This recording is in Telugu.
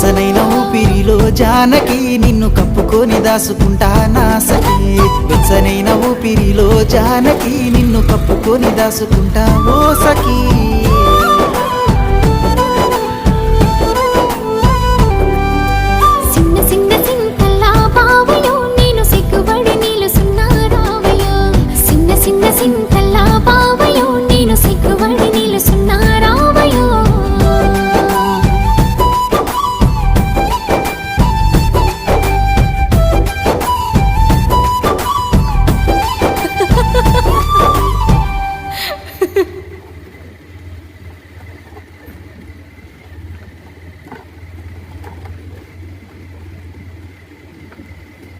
సనైన ఊపిరిలో జానకి నిన్ను కప్పుకొని దాసుకుంటా నాసకి. ఇచ్చనైన ఊపిరిలో జానకి నిన్ను కప్పుకొని దాసుకుంటా ఓ సఖీ సింగ